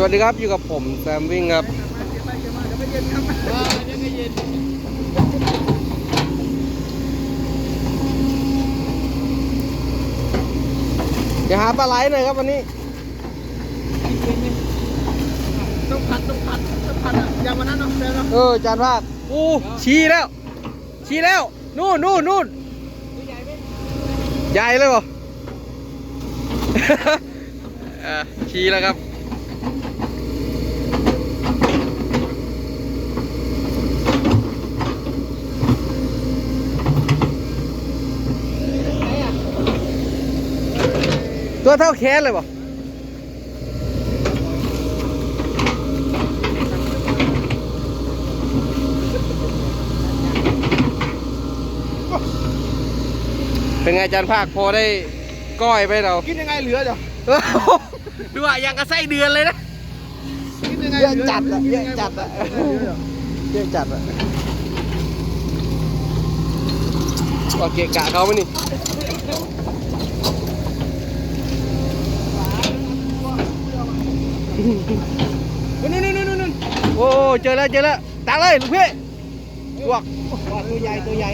สวัสดีครับอยู่กับผมแซมวิ่งครับเดี๋ยวหาปลาไหลหน่อยครับวันนี้ต้องผัดต้องผัดต้องผัดอะอย่างวันนั้นเนาะเดินเนาะเออจานภาคอู้ชี้แล้ว ชี้แล้ว นู่นนู่นนู่นใหญ่เลยเปล่าเออชี้แล้วครับ ตัวเท่าแขนเลยเปล่าเป็นไงจานภาคพอได้ก้อยไปเรากินยังไงเหลือจ้ะเออดูอะยังกระไส้เดือนเลยนะกินยังไงเยอะจัดอะเยอะจัดอะเยอะจัดอะว่าเกะกะเขาไหมนี่ นู่นนู่นนู่นนู่นโอ้เจอแล้วเจอแล้วตักเลยลูกพี่ลวกตัวใหญ่ตัวใหญ่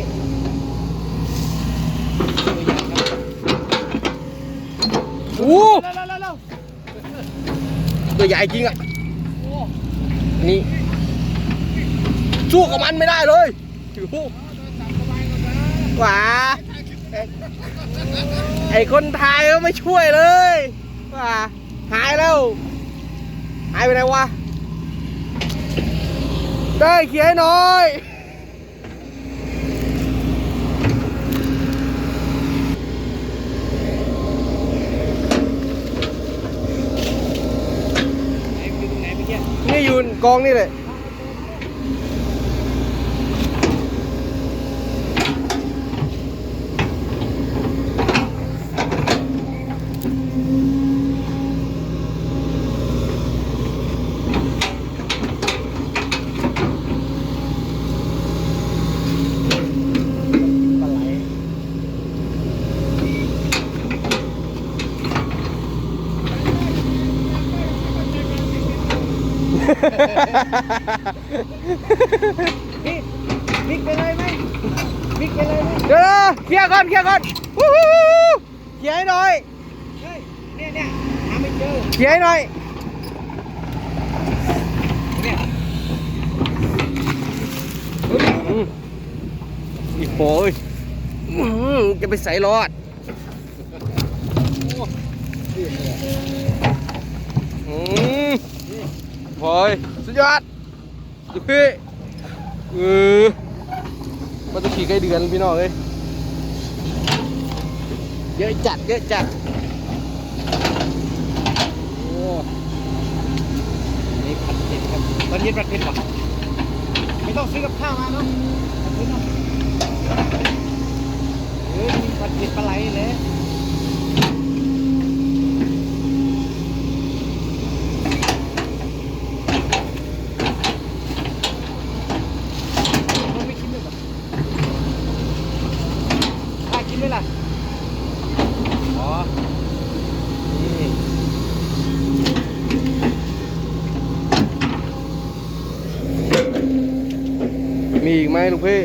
โอ้เร็วเร็วเร็วเร็วตัวใหญ่จริงอะนี่สู้กับมันไม่ได้เลยโอ้โหหวาไอคนไทยก็ไม่ช่วยเลยว่าหายแล้ว หายไปไหนวะได้เขียนหน่อยนี่ยืนกองนี่เลย พี่บิ๊กไปเลยไหมบิ๊กไปเลยไหมเดี๋ยวนะเคลียร์ก่อนเคลียร์ก่อนวู้ฮู้เคลียร์ให้หน่อยเฮ้ยเนี่ยเนี่ยหาไม่เจอเคลียร์ให้หน่อยเนี่ยอืมอีโป้ยอื้อหือจะไปใส่รอดอืม โอ้ยสุดยอดดูพี่เออมันจะขี่ใกล้เดือนพี่น้องเลยเยอะจัดเยอะจัดโอ้นี่ผัดเผ็ดครับตอนเย็นผัดเผ็ดป่ะไม่ต้องซื้อกับข้าวมาเนาะผัดเผ็ดเนาะเฮ้ยมีผัดเผ็ดปลาไหลเลยมันไม่กินด้วยเหรอข้ากินด้วยล่ะอ๋อนี่ มีอีกไหมลูกพี่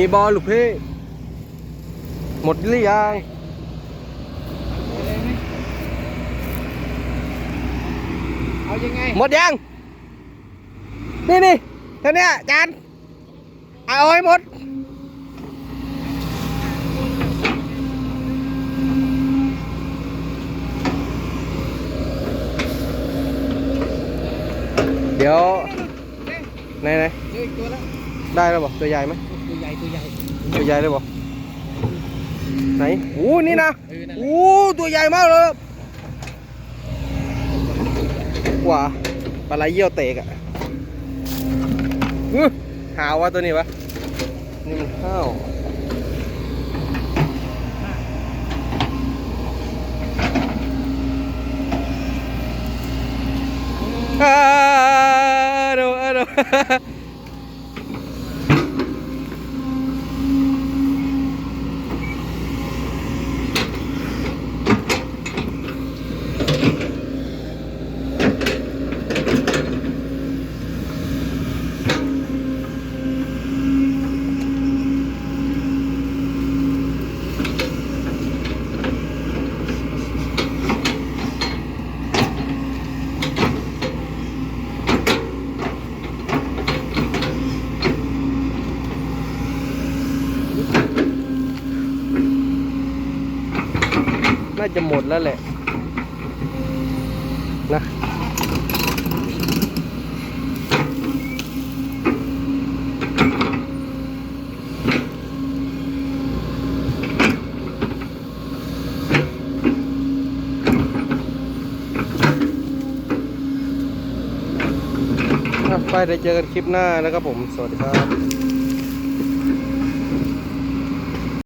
มีบอลลูกพี่ หมดหรือยังเอายังไง หมดยัง นี่นี่เท่าเนี้ยจานเอาให้หมด เดี๋ยวไหนไหนเจออีกตัวแล้วได้แล้วบอกตัวใหญ่ไหม ตัวใหญ่ตัวใหญ่ตัวใหญ่เลยบอกไหนโอ้นี่นะเออนั่นแหละโอ้ตัวใหญ่มากเลยครับกว่าปลาไหลเยี่ยวเตกอะอื้อหาวะตัวนี้วะนี่มันข้าวอ่าดูอ่าดู น่าจะหมดแล้วแหละนะไปเดี๋ยวเจอกันคลิปหน้านะครับผม สวัสดีครับ